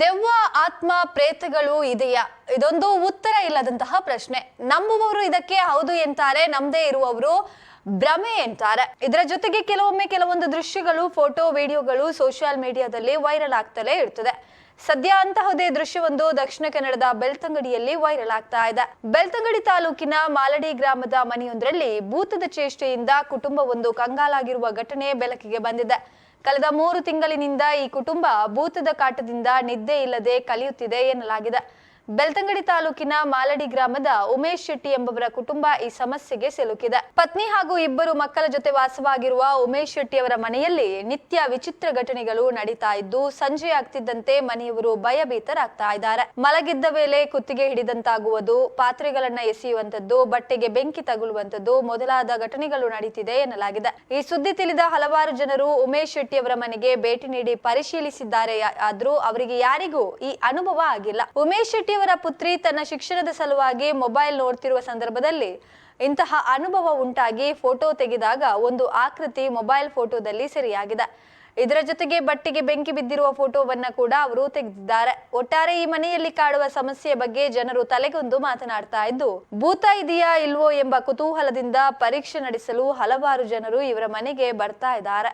ದೆವ್ವ ಆತ್ಮ ಪ್ರೇತಗಳು ಇದೆಯಾ? ಇದೊಂದು ಉತ್ತರ ಇಲ್ಲದಂತಹ ಪ್ರಶ್ನೆ. ನಂಬುವವರು ಇದಕ್ಕೆ ಹೌದು ಎಂತಾರೆ ನಮ್ದೇ ಇರುವವರು ಭ್ರಮೆ ಎಂತಾರೆ. ಇದರ ಜೊತೆಗೆ ಕೆಲವೊಮ್ಮೆ ಕೆಲವೊಂದು ದೃಶ್ಯಗಳು, ಫೋಟೋ, ವಿಡಿಯೋಗಳು ಸೋಷಿಯಲ್ ಮೀಡಿಯಾದಲ್ಲಿ ವೈರಲ್ ಆಗ್ತಲೇ ಇರ್ತದೆ. ಸದ್ಯ ಅಂತಹುದೇ ದೃಶ್ಯವೊಂದು ದಕ್ಷಿಣ ಕನ್ನಡದ ಬೆಳ್ತಂಗಡಿಯಲ್ಲಿ ವೈರಲ್ ಆಗ್ತಾ ಇದೆ. ಬೆಳ್ತಂಗಡಿ ತಾಲೂಕಿನ ಮಾಲಡಿ ಗ್ರಾಮದ ಮನೆಯೊಂದರಲ್ಲಿ ಭೂತದ ಚೇಷ್ಟೆಯಿಂದ ಕುಟುಂಬವೊಂದು ಕಂಗಾಲಾಗಿರುವ ಘಟನೆ ಬೆಳಕಿಗೆ ಬಂದಿದೆ. ಕಳೆದ ಮೂರು ತಿಂಗಳಿನಿಂದ ಈ ಕುಟುಂಬ ಭೂತದ ಕಾಟದಿಂದ ನಿದ್ದೆ ಇಲ್ಲದೆ ಕಲಿಯುತ್ತಿದೆ ಎನ್ನಲಾಗಿದೆ. ಬೆಳ್ತಂಗಡಿ ತಾಲೂಕಿನ ಮಾಲಡಿ ಗ್ರಾಮದ ಉಮೇಶ್ ಶೆಟ್ಟಿ ಎಂಬವರ ಕುಟುಂಬ ಈ ಸಮಸ್ಯೆಗೆ ಸಿಲುಕಿದೆ. ಪತ್ನಿ ಹಾಗೂ ಇಬ್ಬರು ಮಕ್ಕಳ ಜೊತೆ ವಾಸವಾಗಿರುವ ಉಮೇಶ್ ಶೆಟ್ಟಿ ಅವರ ಮನೆಯಲ್ಲಿ ನಿತ್ಯ ವಿಚಿತ್ರ ಘಟನೆಗಳು ನಡೀತಾ ಇದ್ದು, ಸಂಜೆ ಆಗ್ತಿದ್ದಂತೆ ಮನೆಯವರು ಭಯಭೀತರಾಗ್ತಾ ಇದ್ದಾರೆ. ಮಲಗಿದ್ದ ವೇಳೆ ಕುತ್ತಿಗೆ ಹಿಡಿದಂತಾಗುವುದು, ಪಾತ್ರೆಗಳನ್ನ ಎಸೆಯುವಂತದ್ದು ಬಟ್ಟೆಗೆ ಬೆಂಕಿ ತಗುಲುವಂತದ್ದು ಮೊದಲಾದ ಘಟನೆಗಳು ನಡೀತಿದೆ ಎನ್ನಲಾಗಿದೆ. ಈ ಸುದ್ದಿ ತಿಳಿದ ಹಲವಾರು ಜನರು ಉಮೇಶ್ ಶೆಟ್ಟಿ ಅವರ ಮನೆಗೆ ಭೇಟಿ ನೀಡಿ ಪರಿಶೀಲಿಸಿದ್ದಾರೆ, ಆದ್ರೂ ಅವರಿಗೆ ಯಾರಿಗೂ ಈ ಅನುಭವ ಆಗಿಲ್ಲ. ಉಮೇಶ್ ಶೆಟ್ಟಿ ಅವರ ಪುತ್ರಿ ತನ್ನ ಶಿಕ್ಷಣದ ಸಲುವಾಗಿ ಮೊಬೈಲ್ ನೋಡ್ತಿರುವ ಸಂದರ್ಭದಲ್ಲಿ ಇಂತಹ ಅನುಭವ ಉಂಟಾಗಿ ಫೋಟೋ ತೆಗೆದಾಗ ಒಂದು ಆಕೃತಿ ಮೊಬೈಲ್ ಫೋಟೋದಲ್ಲಿ ಸರಿಯಾಗಿದೆ. ಇದರ ಜೊತೆಗೆ ಬಟ್ಟೆಗೆ ಬೆಂಕಿ ಬಿದ್ದಿರುವ ಫೋಟೋವನ್ನ ಕೂಡ ಅವರು ತೆಗೆದಿದ್ದಾರೆ. ಒಟ್ಟಾರೆ ಈ ಮನೆಯಲ್ಲಿ ಕಾಡುವ ಸಮಸ್ಯೆ ಬಗ್ಗೆ ಜನರು ತಲೆಗೊಂದು ಮಾತನಾಡ್ತಾ ಇದ್ದು, ಭೂತ ಇದೆಯಾ ಇಲ್ವೋ ಎಂಬ ಕುತೂಹಲದಿಂದ ಪರೀಕ್ಷೆ ನಡೆಸಲು ಹಲವಾರು ಜನರು ಇವರ ಮನೆಗೆ ಬರ್ತಾ ಇದ್ದಾರೆ.